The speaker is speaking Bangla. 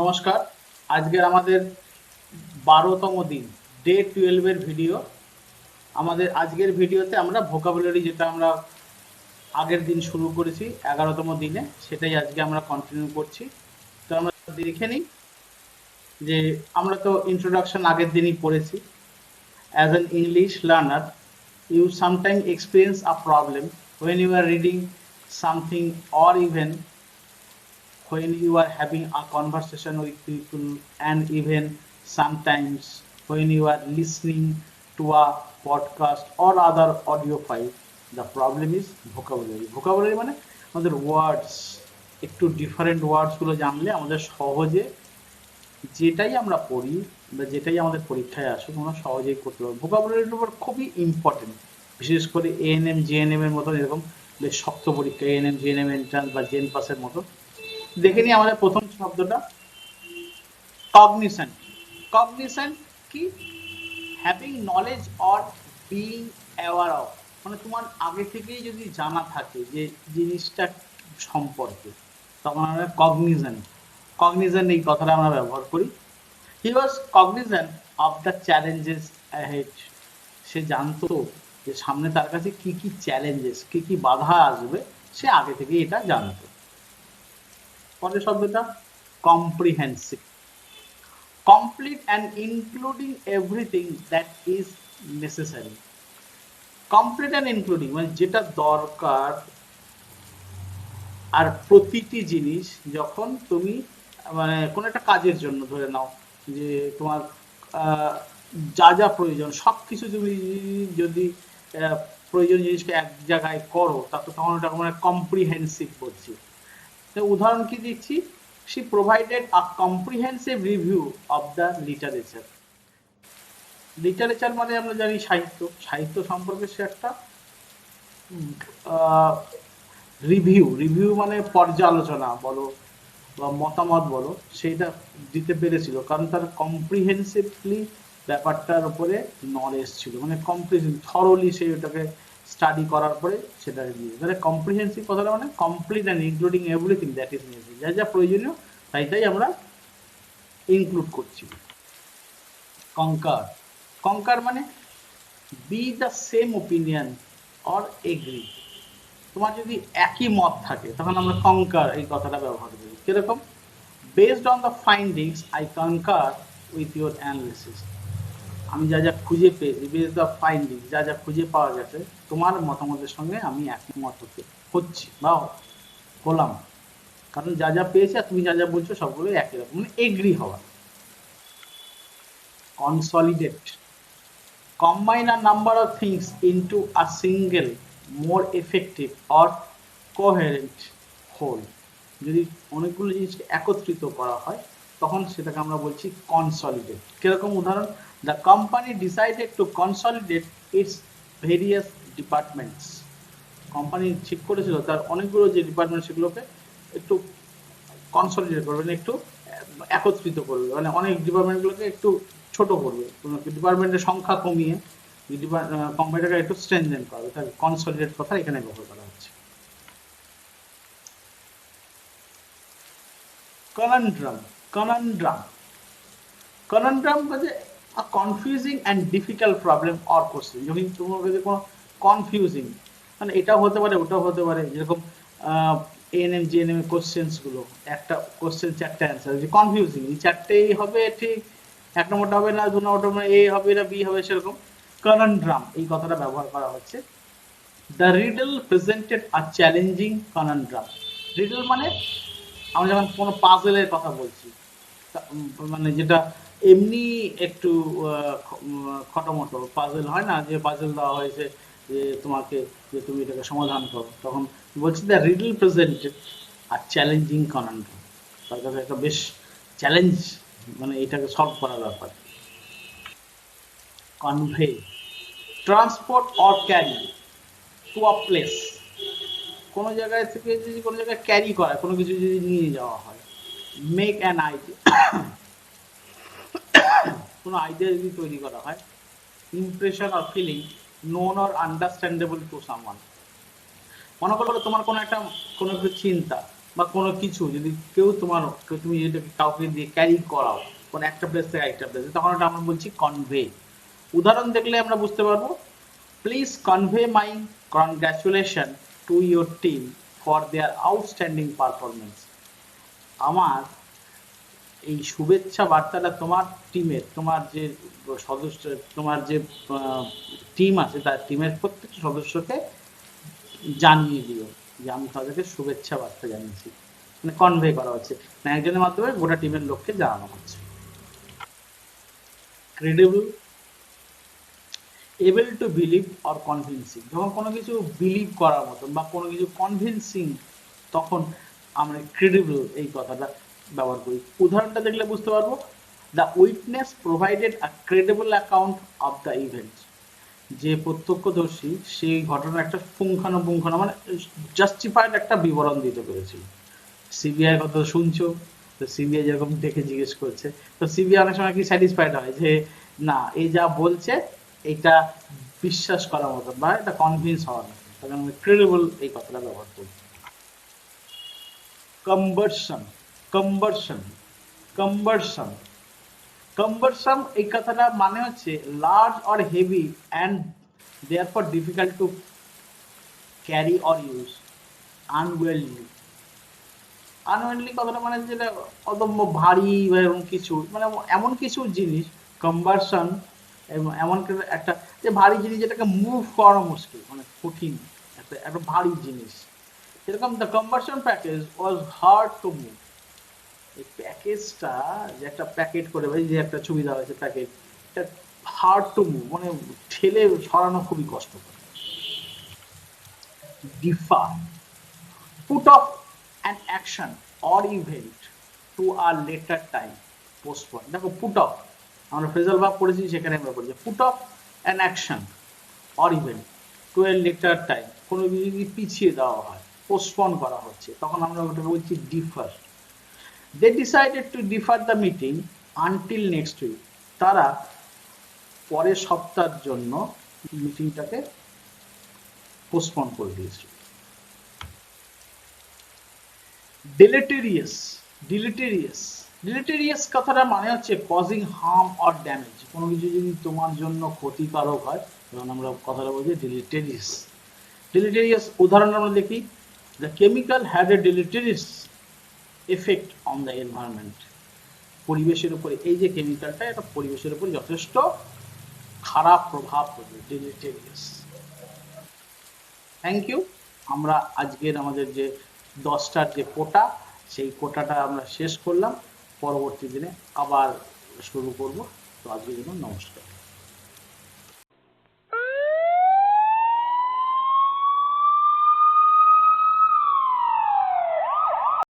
নমস্কার। আজকের আমাদের বারোতম দিন ডে টুয়েলভের ভিডিও আমাদের আজকের ভিডিওতে আমরা ভোকাবুলারি যেটা আমরা আগের দিন শুরু করেছি, এগারোতম দিনে, সেটাই আজকে আমরা কন্টিনিউ করছি। তো আমরা দেখে নিই যে আমরা তো ইন্ট্রোডাকশন আগের দিনই পড়েছি। As an English learner you sometime experience a problem when you are reading something or even when you are having a conversation with people and even sometimes when you are listening to a podcast or other audio file, the problem is vocabulary. Vocabulary মানে আমাদের ওয়ার্ডস একটু ডিফারেন্ট ওয়ার্ডসগুলো জানলে আমাদের সহজে যেটাই আমরা পড়ি বা যেটাই আমাদের পরীক্ষায় আসুক, আমরা সহজেই করতে পারব। ভোকাবুলারির উপর খুবই ইম্পর্টেন্ট বিশেষ করে এএনএম জিএনএম এর মতন এরকম বেশ শক্ত পরীক্ষা এএনএম জিএনএম এন্ট্রান্স বা জেন পাসের মতো দেখে নিই আমাদের প্রথম শব্দটা। কগনিশন কগনিশন কি? Having knowledge or being aware of মানে তোমার আগে থেকেই যদি জানা থাকে যে জিনিসটা সম্পর্কে, তখন আমরা কগনিশন কগনিশন এই কথাটা আমরা ব্যবহার করি। He was cognition of the challenges ahead সে জানতো যে সামনে তার কাছে কি কি চ্যালেঞ্জেস কি কি বাধা আসবে, সে আগে থেকে এটা জানতো। পরের শব্দটা? Comprehensive complete and including everything that is necessary complete and including মানে যেটা দরকার আর প্রতিটি জিনিস যখন তুমি মানে কোনো একটা কাজের জন্য ধরে নাও যে তোমার যা যা প্রয়োজন সব কিছু তুমি যদি আহ, প্রয়োজন জিনিসকে এক জায়গায় করো তা তো তখন ওটা মানে কম্প্রিহেন্সিভ বলছি। উদাহরণ কি দিচ্ছি? She provided a comprehensive review of the literature. Literature মানে আমরা জানি সাহিত্য। সাহিত্য সম্পর্কে সে একটা রিভিউ রিভিউ মানে পর্যালোচনা বলো বা মতামত বলো সেইটা দিতে পেরেছিল। কারণ তার কম্প্রিহেন্সিভলি ব্যাপারটার উপরে নলেজ ছিল। মানে কমপ্লিট থরলি সে ওটাকে স্টাডি করার পরে সেটা দিয়ে মানে কম্প্রিহেন্সিভ কথাটা মানে complete and including everything that is necessary যা যা প্রয়োজনীয়, তাই তাই আমরা ইনক্লুড করছি। কঙ্কার কঙ্কার মানে be the same opinion or agree তোমার যদি একই মত থাকে, তখন আমরা কঙ্কার এই কথাটা ব্যবহার করি। কীরকম? Based on the findings I concur with your analysis আমি যা যা খুঁজে পেয়েছি বেস দ্য ফাইন্ডিং যা যা খুঁজে পাওয়া গেছে, তোমার মতামতের সঙ্গে আমি একমত হচ্ছি বা হলাম। কারণ যা যা পেয়েছি আর তুমি যা যা বলছো সবগুলো একই রকম মানে এগ্রি হওয়া। Consolidate combine a number of things into a single, more effective or coherent whole যদি অনেকগুলো জিনিসকে একত্রিত করা হয় তখন সেটাকে আমরা বলছি কনসলিডেট কীরকম উদাহরণ? The company decided to consolidate its various departments company ঠিক করেছিল, তার অনেকগুলো যে ডিপার্টমেন্ট সেগুলোকে একটু কনসলিডেট করবে মানে একটু একত্রিত করবে। মানে অনেক ডিপার্টমেন্টগুলোকে একটু ছোট করবে। ডিপার্টমেন্টের সংখ্যা কমিয়ে কোম্পানিটাকে একটু স্ট্রেনথেন করবে। তাই কনসলিডেট কথা এখানে ব্যবহার করা হচ্ছে। কনন্ড্রাম কনন্ড্রাম কনন্ড্রাম মানে a confusing and difficult problem or যখন তোমার কাছে কোনো কনফিউজিং মানে এটাও হতে পারে, ওটাও হতে পারে, যেরকম এএনএম জিএনএম কোশ্চেন্সগুলো, একটা কোশ্চেন চারটে অ্যান্সার যে কনফিউজিং এই চারটেই হবে ঠিক, এক নম্বরটা হবে না, দু নম্বরটা হবে এ হবে না বি হবে, সেরকম কনন্ড্রাম এই কথাটা ব্যবহার করা হচ্ছে। The riddle presented a challenging conundrum riddle মানে আমরা যখন কোনো পাজেলের কথা বলছি মানে যেটা এমনি একটু খটোমটো পাজেল হয় না? যে পাজেল দেওয়া হয়েছে যে তোমাকে, যে তুমি এটাকে সমাধান করো। তখন বলছি the riddle presented R challenging conundrum তার কাছে একটা বেশ চ্যালেঞ্জ মানে এটাকে সলভ করার ব্যাপার। Convey transport or carry to a place কোনো জায়গায় থেকে যদি কোনো জায়গায় ক্যারি করা কোনো কিছু যদি নিয়ে যাওয়া হয় মেক অ্যান আইডিয়া কোনো আইডিয়া যদি তৈরি করা হয় impression or feeling known or understandable to someone মনে করো তোমার কোনো একটা, কোনো কিছু চিন্তা বা কোনো কিছু যদি কেউ তোমার তুমি যেটাকে কাউকে দিয়ে ক্যারি করাও, কোনো একটা প্লেস থেকে একটা প্লেসে তখন ওটা আমরা বলছি কনভে উদাহরণ দেখলে আমরা বুঝতে পারব please convey my congratulation to your team for their outstanding performance আমার এই শুভেচ্ছা বার্তাটা তোমার টিমের তোমার যে সদস্য, তোমার যে টিম আছে তার টিমের প্রত্যেকটা সদস্যকে জানিয়ে দিও যে আমি তাদেরকে শুভেচ্ছা বার্তা জানিয়েছি। মানে কনভে করা হচ্ছে। মানে একজনের মাধ্যমে গোটা টিমের লোককে জানানো হচ্ছে। Credible able to believe or convincing যখন কোনো কিছু বিলিভ করার মতন বা কোনো কিছু কনভিনসিং তখন আমরা ক্রেডিবল এই কথাটা ব্যবহার করি। উদাহরণটা দেখলে বুঝতে পারব। The witness provided a credible account of the event যে প্রত্যক্ষদর্শী সেই ঘটনার একটা পুঙ্খানুপুঙ্খানু মানে জাস্টিফাইড একটা বিবরণ দিতে পেরেছিল। সিবিআই কথা শুনছো? তো সিবিআই যেরকম দেখে জিজ্ঞেস করছে। তো সিবিআই অনেক সময় কি স্যাটিসফাইড হয়? যে না, এই যা বলছে, এটা বিশ্বাস করার মতো বা এটা কনভিন্স হওয়ার মতো। ক্রেডিবল এই কথাটা ব্যবহার করি। কনভার্সন কনভার্সন কনভার্সন কনভার্সন এই কথাটা মানে হচ্ছে large or heavy and therefore difficult to carry or use unwieldy unwieldy কথাটা মানে যেটা অদম্য ভারী বা এরকম কিছু মানে এমন কিছু জিনিস এবং এমন একটা- যে ভারী জিনিস যেটাকে মুভ করানো মুশকিল মানে কঠিন, একটা একটা ভারী জিনিস। এরকম the conversion package was hard to move এই প্যাকেজটা যে একটা প্যাকেট করে এই যে একটা ছবি দেওয়া হয়েছে প্যাকেট এটা হার্ড টু মুভ মানে ঠেলে সরানো খুবই কষ্টকর। Defer put off an action or event to a later time, postpone দেখো পুট অফ আমরা ফ্রেজাল ভাব পড়েছি সেখানে আমরা বলছি put off an action or event to a later time কোনো যদি পিছিয়ে দেওয়া হয় পোস্টপন করা হচ্ছে। তখন আমরা ওটাকে বলছি defer they decided to defer the meeting until next week তারা পরের সপ্তাহের জন্য মিটিংটাকে পোস্টপন করে দিয়েছিল ডিলেটেরিয়াস ডিলেটেরিয়াস ডিলেটেরিয়াস কথাটা মানে হচ্ছে কজিং হার্ম অর ড্যামেজ কোনো কিছু যদি তোমার জন্য ক্ষতিকারক হয় তখন আমরা কথাটা বলছি ডিলেটেরিয়াস ডিলেটেরিয়াস উদাহরণ আমরা দেখি the chemical had a deleterious effect on the environment পরিবেশের উপরে, এই যে কেমিক্যালটা এটা পরিবেশের উপর যথেষ্ট খারাপ প্রভাব পড়বে ডিলেটেরিয়াস থ্যাংক ইউ আমরা আজকের আমাদের যে দশটার যে কোটা, সেই কোটাটা আমরা শেষ করলাম। পরবর্তী দিনে আবার শুরু করব। তো আজকের জন্য নমস্কার।